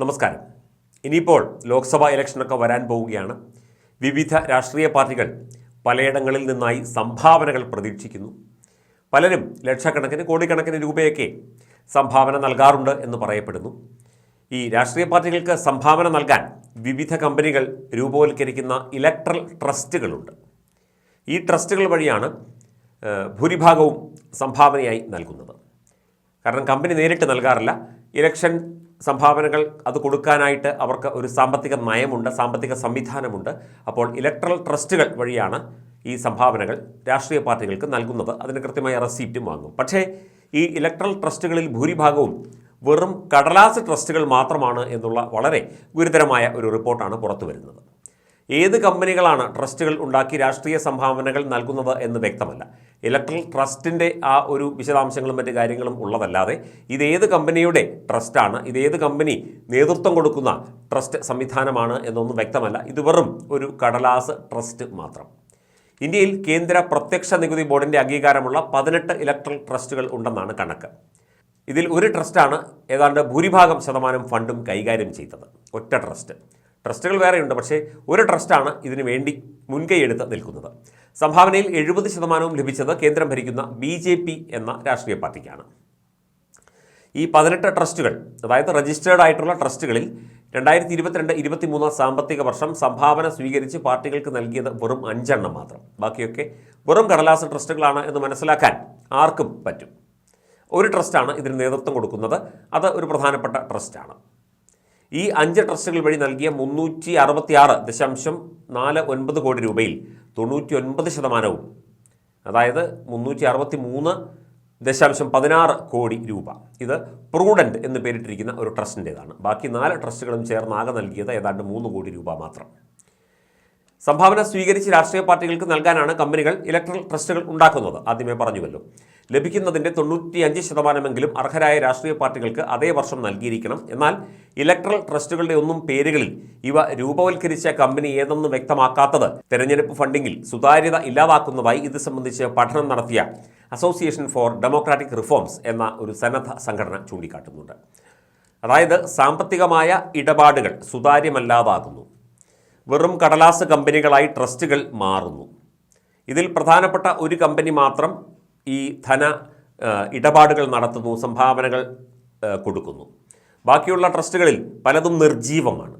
നമസ്കാരം. ഇനിയിപ്പോൾ ലോക്സഭാ ഇലക്ഷനൊക്കെ വരാൻ പോവുകയാണ്. വിവിധ രാഷ്ട്രീയ പാർട്ടികൾ പലയിടങ്ങളിൽ നിന്നായി സംഭാവനകൾ പ്രതീക്ഷിക്കുന്നു. പലരും ലക്ഷക്കണക്കിന് കോടിക്കണക്കിന് രൂപയൊക്കെ സംഭാവന നൽകാറുണ്ട് എന്ന് പറയപ്പെടുന്നു. ഈ രാഷ്ട്രീയ പാർട്ടികൾക്ക് സംഭാവന നൽകാൻ വിവിധ കമ്പനികൾ രൂപവൽക്കരിക്കുന്ന ഇലക്ട്രൽ ട്രസ്റ്റുകളുണ്ട്. ഈ ട്രസ്റ്റുകൾ വഴിയാണ് ഭൂരിഭാഗവും സംഭാവനയായി നൽകുന്നത്. കാരണം കമ്പനി നേരിട്ട് നൽകാറില്ല. ഇലക്ഷൻ സംഭാവനകൾ അത് കൊടുക്കാനായിട്ട് അവർക്ക് ഒരു സാമ്പത്തിക നയമുണ്ട് സാമ്പത്തിക സംവിധാനമുണ്ട്. അപ്പോൾ ഇലക്ട്രൽ ട്രസ്റ്റുകൾ വഴിയാണ് ഈ സംഭാവനകൾ രാഷ്ട്രീയ പാർട്ടികൾക്ക് നൽകുന്നത്. അതിന് കൃത്യമായ റെസീപ്റ്റും വാങ്ങും. പക്ഷേ ഈ ഇലക്ട്രൽ ട്രസ്റ്റുകളിൽ ഭൂരിഭാഗവും വെറും കടലാസ് ട്രസ്റ്റുകൾ മാത്രമാണ് എന്നുള്ള വളരെ ഗുരുതരമായ ഒരു റിപ്പോർട്ടാണ് പുറത്തു വരുന്നത് ഏത് കമ്പനികളാണ് ട്രസ്റ്റുകൾ ഉണ്ടാക്കി രാഷ്ട്രീയ സംഭാവനകൾ നൽകുന്നത് എന്ന് വ്യക്തമല്ല. ഇലക്ട്രൽ ട്രസ്റ്റിന്റെ ആ ഒരു വിശദാംശങ്ങളും മറ്റു കാര്യങ്ങളും ഉള്ളതല്ലാതെ ഇതേത് കമ്പനിയുടെ ട്രസ്റ്റാണ് ഇതേത് കമ്പനി നേതൃത്വം കൊടുക്കുന്ന ട്രസ്റ്റ് സംവിധാനമാണ് എന്നൊന്നും വ്യക്തമല്ല. ഇത് വെറും ഒരു കടലാസ് ട്രസ്റ്റ് മാത്രം. ഇന്ത്യയിൽ കേന്ദ്ര പ്രത്യക്ഷ നികുതി ബോർഡിന്റെ അംഗീകാരമുള്ള പതിനെട്ട് ഇലക്ട്രൽ ട്രസ്റ്റുകൾ ഉണ്ടെന്നാണ് കണക്ക്. ഇതിൽ ഒരു ട്രസ്റ്റാണ് ഏതാണ്ട് ഭൂരിഭാഗം ശതമാനം ഫണ്ടും കൈകാര്യം ചെയ്തത്. ഒറ്റ ട്രസ്റ്റ്. ട്രസ്റ്റുകൾ വേറെയുണ്ട് പക്ഷേ ഒരു ട്രസ്റ്റാണ് ഇതിനു വേണ്ടി മുൻകൈയെടുത്ത് നിൽക്കുന്നത്. സംഭാവനയിൽ എഴുപത് ശതമാനവും ലഭിച്ചത് കേന്ദ്രം ഭരിക്കുന്ന ബി ജെ പി എന്ന രാഷ്ട്രീയ പാർട്ടിക്കാണ്. ഈ പതിനെട്ട് ട്രസ്റ്റുകൾ അതായത് രജിസ്റ്റേർഡ് ആയിട്ടുള്ള ട്രസ്റ്റുകളിൽ രണ്ടായിരത്തി ഇരുപത്തിരണ്ട് ഇരുപത്തിമൂന്ന് സാമ്പത്തിക വർഷം സംഭാവന സ്വീകരിച്ച് പാർട്ടികൾക്ക് നൽകിയത് വെറും അഞ്ചെണ്ണം മാത്രം. ബാക്കിയൊക്കെ വെറും കടലാസ് ട്രസ്റ്റുകളാണ് എന്ന് മനസ്സിലാക്കാൻ ആർക്കും പറ്റും. ഒരു ട്രസ്റ്റാണ് ഇതിന് നേതൃത്വം കൊടുക്കുന്നത്. അത് ഒരു പ്രധാനപ്പെട്ട ട്രസ്റ്റാണ്. ഈ അഞ്ച് ട്രസ്റ്റുകൾ വഴി നൽകിയ മുന്നൂറ്റി അറുപത്തി ആറ് ദശാംശം നാല് ഒൻപത് കോടി രൂപയിൽ തൊണ്ണൂറ്റി ഒൻപത് ശതമാനവും അതായത് മുന്നൂറ്റി അറുപത്തി മൂന്ന് ദശാംശം പതിനാറ് കോടി രൂപ. ഇത് പ്രൂഡന്റ് എന്ന് പേരിട്ടിരിക്കുന്ന ഒരു ട്രസ്റ്റിന്റേതാണ്. ബാക്കി നാല് ട്രസ്റ്റുകളും ചേർന്ന് ആകെ നൽകിയത് ഏതാണ്ട് മൂന്ന് കോടി രൂപ മാത്രം. സംഭാവന സ്വീകരിച്ച് രാഷ്ട്രീയ പാർട്ടികൾക്ക് നൽകാനാണ് കമ്പനികൾ ഇലക്ട്രൽ ട്രസ്റ്റുകൾ ഉണ്ടാക്കുന്നത്. ആദ്യമേ പറഞ്ഞുവല്ലോ. ലഭിക്കുന്നതിന്റെ തൊണ്ണൂറ്റിയഞ്ച് ശതമാനമെങ്കിലും അർഹരായ രാഷ്ട്രീയ പാർട്ടികൾക്ക് അതേ വർഷം നൽകിയിരിക്കണം. എന്നാൽ ഇലക്ട്രൽ ട്രസ്റ്റുകളുടെ ഒന്നും പേരുകളിൽ ഇവ രൂപവൽക്കരിച്ച കമ്പനി ഏതെന്ന് വ്യക്തമാക്കാത്തത് തെരഞ്ഞെടുപ്പ് ഫണ്ടിങ്ങിൽ സുതാര്യത ഇല്ലാതാക്കുന്നതായി ഇത് സംബന്ധിച്ച് പഠനം നടത്തിയ അസോസിയേഷൻ ഫോർ ഡെമോക്രാറ്റിക് റിഫോംസ് എന്ന ഒരു സന്നദ്ധ സംഘടന ചൂണ്ടിക്കാട്ടുന്നുണ്ട്. അതായത് സാമ്പത്തികമായ ഇടപാടുകൾ സുതാര്യമല്ലാതാകുന്നു. വെറും കടലാസ് കമ്പനികളായി ട്രസ്റ്റുകൾ മാറുന്നു. ഇതിൽ പ്രധാനപ്പെട്ട ഒരു കമ്പനി മാത്രം ഈ ധന ഇടപാടുകൾ നടത്തുന്നു സംഭാവനകൾ കൊടുക്കുന്നു. ബാക്കിയുള്ള ട്രസ്റ്റുകളിൽ പലതും നിർജീവമാണ്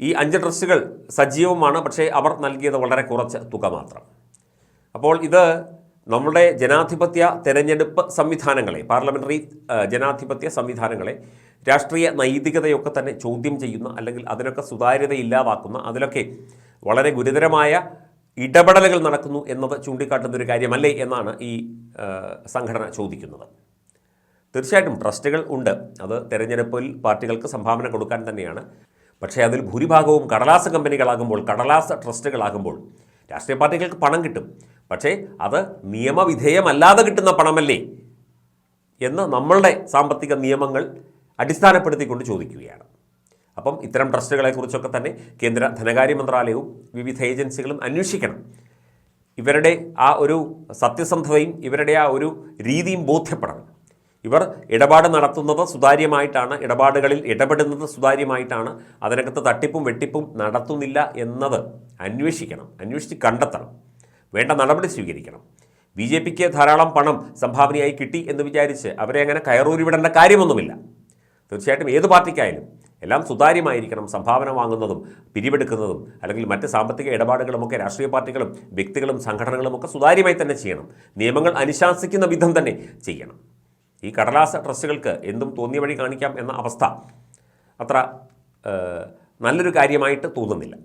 ഈ അഞ്ച് ട്രസ്റ്റുകൾ സജീവമാണ് പക്ഷേ അവർ നൽകിയത് വളരെ കുറച്ച് തുക മാത്രം. അപ്പോൾ ഇത് നമ്മുടെ ജനാധിപത്യ തെരഞ്ഞെടുപ്പ് സംവിധാനങ്ങളെ പാർലമെന്ററി ജനാധിപത്യ സംവിധാനങ്ങളെ രാഷ്ട്രീയ നൈതികതയൊക്കെ തന്നെ ചോദ്യം ചെയ്യുന്ന അല്ലെങ്കിൽ അതിനൊക്കെ സുതാര്യത ഇല്ലാതാക്കുന്ന അതിലൊക്കെ വളരെ ഗുരുതരമായ ഇടപെടലുകൾ നടക്കുന്നു എന്നത് ചൂണ്ടിക്കാട്ടുന്ന ഒരു കാര്യമല്ലേ എന്നാണ് ഈ സംഘടന ചോദിക്കുന്നത്. തീർച്ചയായിട്ടും ട്രസ്റ്റുകൾ ഉണ്ട്. അത് തെരഞ്ഞെടുപ്പിൽ പാർട്ടികൾക്ക് സംഭാവന കൊടുക്കാൻ തന്നെയാണ്. പക്ഷേ അതിൽ ഭൂരിഭാഗവും കടലാസ് കമ്പനികളാകുമ്പോൾ കടലാസ് ട്രസ്റ്റുകളാകുമ്പോൾ രാഷ്ട്രീയ പാർട്ടികൾക്ക് പണം കിട്ടും. പക്ഷേ അത് നിയമവിധേയമല്ലാതെ കിട്ടുന്ന പണമല്ലേ എന്ന് നമ്മളുടെ സാമ്പത്തിക നിയമങ്ങൾ അടിസ്ഥാനപ്പെടുത്തിക്കൊണ്ട് ചോദിക്കുകയാണ്. അപ്പം ഇത്തരം ട്രസ്റ്റുകളെക്കുറിച്ചൊക്കെ തന്നെ കേന്ദ്ര ധനകാര്യ മന്ത്രാലയവും വിവിധ ഏജൻസികളും അന്വേഷിക്കണം. ഇവരുടെ ആ ഒരു സത്യസന്ധതയും ഇവരുടെ ആ ഒരു രീതിയും ബോധ്യപ്പെടണം. ഇവർ ഇടപാട് നടത്തുന്നത് സുതാര്യമായിട്ടാണ് ഇടപാടുകളിൽ ഇടപെടുന്നത് സുതാര്യമായിട്ടാണ് അതിനകത്ത് തട്ടിപ്പും വെട്ടിപ്പും നടത്തുന്നില്ല എന്നത് അന്വേഷിക്കണം അന്വേഷിച്ച് കണ്ടെത്തണം വേണ്ട നടപടി സ്വീകരിക്കണം. ബി ജെ പിക്ക് ധാരാളം പണം സംഭാവനയായി കിട്ടി എന്ന് വിചാരിച്ച് അവരെ അങ്ങനെ കയറൂരി വിടേണ്ട കാര്യമൊന്നുമില്ല. തീർച്ചയായിട്ടും ഏത് പാർട്ടിക്കായാലും എല്ലാം സുതാര്യമായിരിക്കണം സംഭാവന വാങ്ങുന്നതും പിരിവെടുക്കുന്നതും അല്ലെങ്കിൽ മറ്റ് സാമ്പത്തിക ഇടപാടുകളുമൊക്കെ രാഷ്ട്രീയ പാർട്ടികളും വ്യക്തികളും സംഘടനകളും ഒക്കെ സുതാര്യമായി തന്നെ ചെയ്യണം. നിയമങ്ങൾ അനുശാസിക്കുന്ന വിധം തന്നെ ചെയ്യണം. ഈ കടലാസ ട്രസ്റ്റുകൾക്ക് എന്തും തോന്നിയ വഴി കാണിക്കാം എന്ന അവസ്ഥ അത്ര നല്ലൊരു കാര്യമായിട്ട് തോന്നുന്നില്ല.